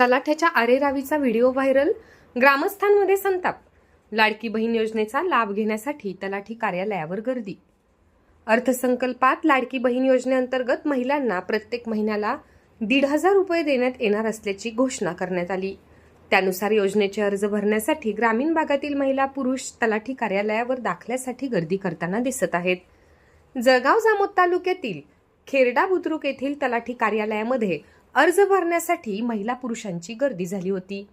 तलाठ्याच्या आरेरावीचा video viral ग्रामस्थांमध्ये संताप. लाडकी बहीण योजनेचा लाभ घेण्यासाठी तलाठी कार्यालयावर गर्दी. अर्थसंकल्पात लाडकी बहीण योजनेअंतर्गत महिलांना प्रत्येक महिन्याला दीड हजार रुपये देण्यात येणार असल्याची घोषणा करण्यात आली. त्यानुसार योजनेचे अर्ज भरण्यासाठी ग्रामीण भागातील महिला पुरुष तलाठी कार्यालयावर दाखल्यासाठी गर्दी करताना दिसत आहेत. जळगाव जामोद तालुक्यातील खेरडा बुद्रुक येथील तलाठी कार्यालयामध्ये अर्ज भरण्यासाठी महिला पुरुषांची गर्दी झाली होती.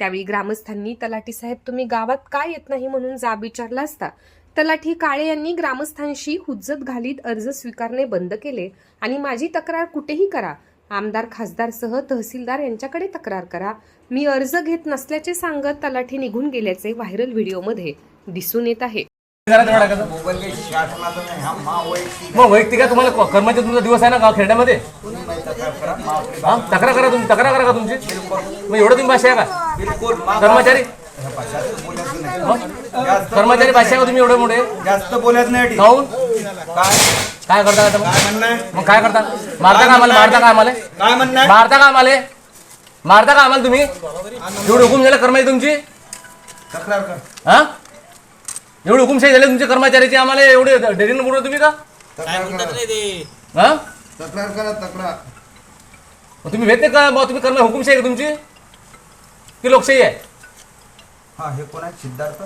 त्यावेळी ग्रामस्थांनी तलाठी साहेब तुम्ही गावात काय येत नाही म्हणून जाब विचारला असता. तलाठी काळे यांनी ग्रामस्थांशी हुज्जत घालीत अर्ज स्वीकारणे बंद केले आणि माझी तक्रार कुठेही करा. आमदार खासदारसह तहसीलदार यांच्याकडे तक्रार करा. मी अर्ज घेत नसल्याचे सांगत तलाठी निघून गेल्याचे व्हायरल व्हिडिओमध्ये दिसून येत आहे. हा वैयक्तिक तुम्हाला? कर्माचे तुमचा दिवस आहे ना गाव खेड्यामध्ये? तक्रार करा हा तक्रार तुम्ही तक्रार करा का तुमची? मग एवढं तुम्ही भाषा आहे का? बिलकुल कर्मचारी कर्मचारी भाषा आहे का तुम्ही एवढे मोठे? जास्त बोलायचं नाही काहून काय? काय करता आता मग? काय म्हणणं? मग काय करता? मारता का आम्हाला? मारता का आम्हाला? काय म्हणणं आहे? मारता का आम्हाला? मारता का आम्हाला तुम्ही? एवढी हुकुम झाला कर्मचारी तुमची? तक्रार कर. हा? एवढी हुकुमशाही झाली तुमच्या कर्मचाऱ्याची आम्हाला एवढे डेरीनं बोलतो तुम्ही का? तक्रार करा. हा? तक्रार करा तक्रार. मग तुम्ही भेटते का बुवा तुम्ही कर्म हुकुमशाही का तुमची? की लोकशाही आहे? हा हे कोण आहे? सिद्धार्थ?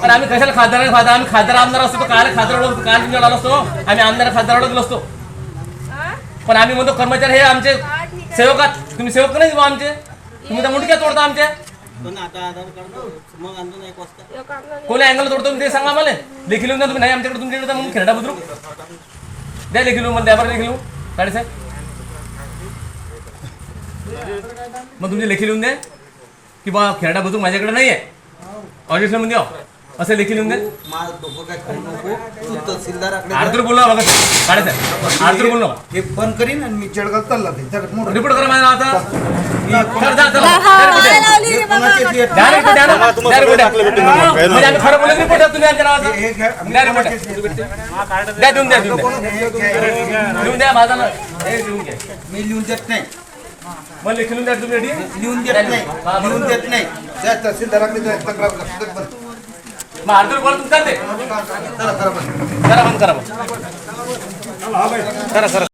पण आम्ही कशाला खासदार खासदार आम्ही खासदार आमदार असतो तर काय खासदार ओळख काय तुमच्या आलो असतो आम्ही आमदार खासदार ओळखलो असतो पण आम्ही म्हणतो कर्मचारी हे आमचे सेवक आहात. तुम्ही सेवक नाही बुवा आमचे? तुम्ही तर मुंडक्या तोडता आमच्या? पण आता आधार कार्ड मग आणतो ना एक वाजता कोणी अँगल तोडतो तुम्ही ते सांगा आम्हाला. लेखी लिहून द्या तुम्ही नाही आमच्याकडे तुमच्याकडे तर म्हणून खेळडा बुद्रू द्या लेखी मग द्या बरं लेखी साडेसाहेब मग तुमची लेखी लिहून द्या की बा खेळडा बुद्रुक माझ्याकडे नाही आहे ऑडिशनमध्ये आहो असं लेखी लिहून द्या माझं डोकं काय खाऊ नको तू तहसीलदाराकडे आर्दूर बोललो बघा साडेसाहेब आर्दूर बोललो हे बंद करीन आणि मी चेडगाव चालला मोठं रिपोर्ट करा माझ्या नावाचा चल, जा, चला. द्या report द्या. हे कोणाचे ते- द्या report द्या ना. द्या report द्या. म्हणजे आम्ही खरं बोलत report द्या तुम्ही आमच्या नावाचा हे घ्या. द्या report द्या. द्या देऊन द्या देऊन द्या कोण हे घ्या. लिहून द्या माझा ना हे लिहून घ्या मी लिहून देत नाही मग लिखून लिहून द्या तुम्ही ready? लिहून देत नाही हा. लिहून देत नाही त्या तहसीलदाराकडे जा, तक्रार कर. पुस्तक बंद. मग आर्दूर बोला तुमचा ते चला, करा बंद. करा बंद करा बंद करा करा